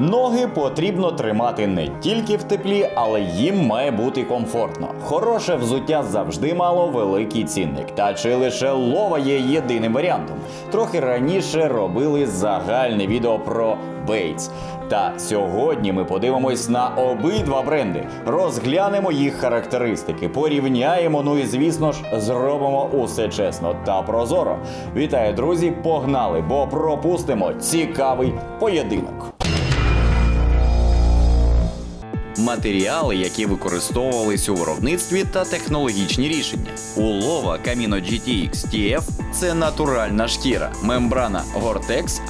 Ноги потрібно тримати не тільки в теплі, але їм має бути комфортно. Хороше взуття завжди мало великий цінник. Та чи лише лова є єдиним варіантом? Трохи раніше робили загальне відео про Бейтс. Та сьогодні ми подивимось на обидва бренди, розглянемо їх характеристики, порівняємо. Ну і звісно ж, зробимо усе чесно та прозоро. Вітаю, друзі! Погнали, бо пропустимо цікавий поєдинок. Матеріали, які використовувались у виробництві та технологічні рішення. Улова Camino GTX TF – це натуральна шкіра, мембрана Gore-Tex,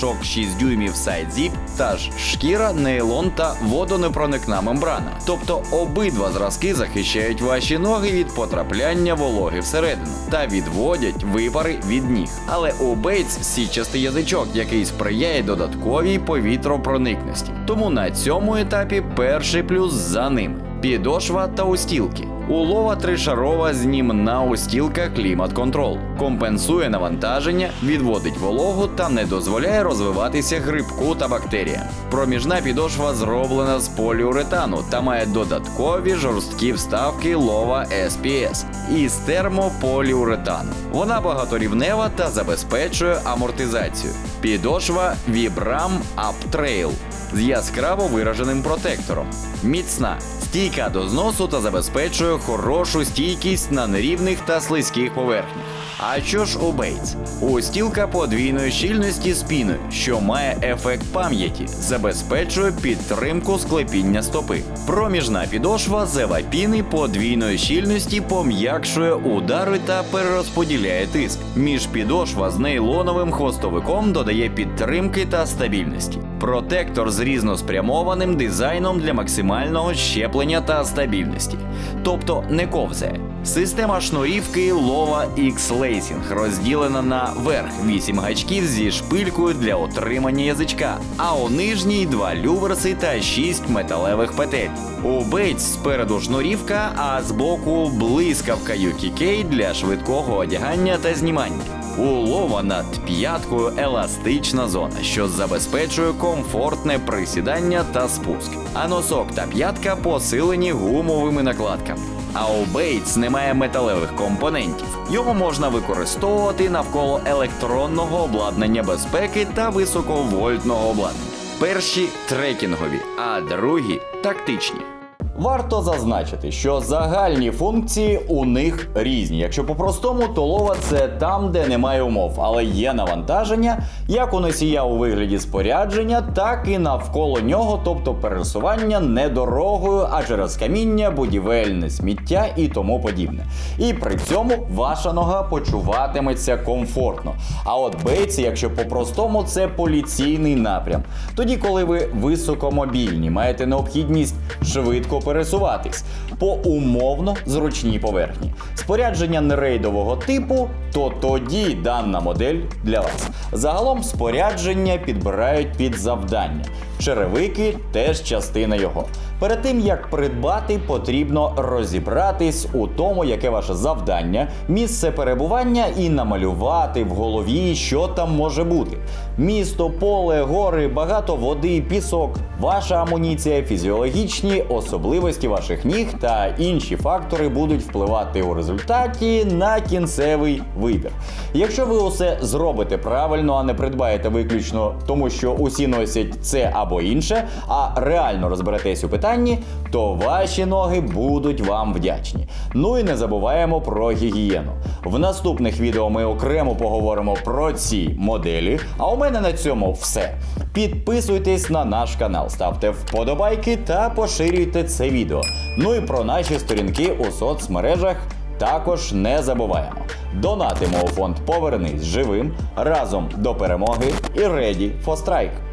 шок 6 дюймів Side Zip та ж шкіра, нейлон та водонепроникна мембрана. Тобто обидва зразки захищають ваші ноги від потрапляння вологи всередину та відводять випари від ніг. Але у Bates січастий язичок, який сприяє додатковій повітропроникності. Тому на цьому етапі перший плюс за ними. Підошва та устілки. Улова тришарова знімна устілка Клімат Контрол. Компенсує навантаження, відводить вологу та не дозволяє розвиватися грибку та бактеріям. Проміжна підошва зроблена з поліуретану та має додаткові жорсткі вставки лова SPS із термополіуретану. Вона багаторівнева та забезпечує амортизацію. Підошва Vibram Up Trail з яскраво вираженим протектором. Міцна, стійка до зносу та забезпечує хорошу стійкість на нерівних та слизьких поверхнях. А що ж у Бейтс? Устілка подвійної щільності з піною, що має ефект пам'яті, забезпечує підтримку склепіння стопи. Проміжна підошва зева піни подвійної щільності пом'якшує удари та перерозподіляє тиск. Міжпідошва з нейлоновим хвостовиком додає підтримки та стабільності. Протектор з різноспрямованим дизайном для максимального щеплення та стабільності, тобто не ковзає. Система шнурівки Lova X Lacing розділена на верх 8 гачків зі шпилькою для отримання язичка, а у нижній два люверси та 6 металевих петель. У Bates спереду шнурівка, а збоку блискавка UKK для швидкого одягання та знімання. У лова над п'яткою еластична зона, що забезпечує комфортне присідання та спуск. А носок та п'ятка посилені гумовими накладками. А у Bates немає металевих компонентів. Його можна використовувати навколо електронного обладнання безпеки та високовольтного обладнання. Перші трекінгові, а другі тактичні. Варто зазначити, що загальні функції у них різні. Якщо по-простому, то лова це там, де немає умов, але є навантаження як у носія у вигляді спорядження, так і навколо нього, тобто пересування не дорогою, а через каміння, будівельне сміття і тому подібне. І при цьому ваша нога почуватиметься комфортно. А от бейці, якщо по-простому, це поліційний напрям. Тоді, коли ви високомобільні, маєте необхідність швидко пересуватись по умовно зручній поверхні. Спорядження нерейдового типу, то тоді дана модель для вас. Загалом спорядження підбирають під завдання. Черевики теж частина його. Перед тим як придбати, потрібно розібратись у тому, яке ваше завдання, місце перебування і намалювати в голові, що там може бути. Місто, поле, гори, багато води, пісок, ваша амуніція, фізіологічні особливості ваших ніг та інші фактори будуть впливати у результаті на кінцевий вибір. Якщо ви усе зробите правильно, а не придбаєте виключно тому, що усі носять це або інше, а реально розберетесь у питанні, то ваші ноги будуть вам вдячні. Ну і не забуваємо про гігієну. В наступних відео ми окремо поговоримо про ці моделі. А у мене на цьому все. Підписуйтесь на наш канал, ставте вподобайки та поширюйте це відео. Ну і про наші сторінки у соцмережах. Також не забуваємо. Донатимо у фонд Повернись живим разом до перемоги і Ready for Strike.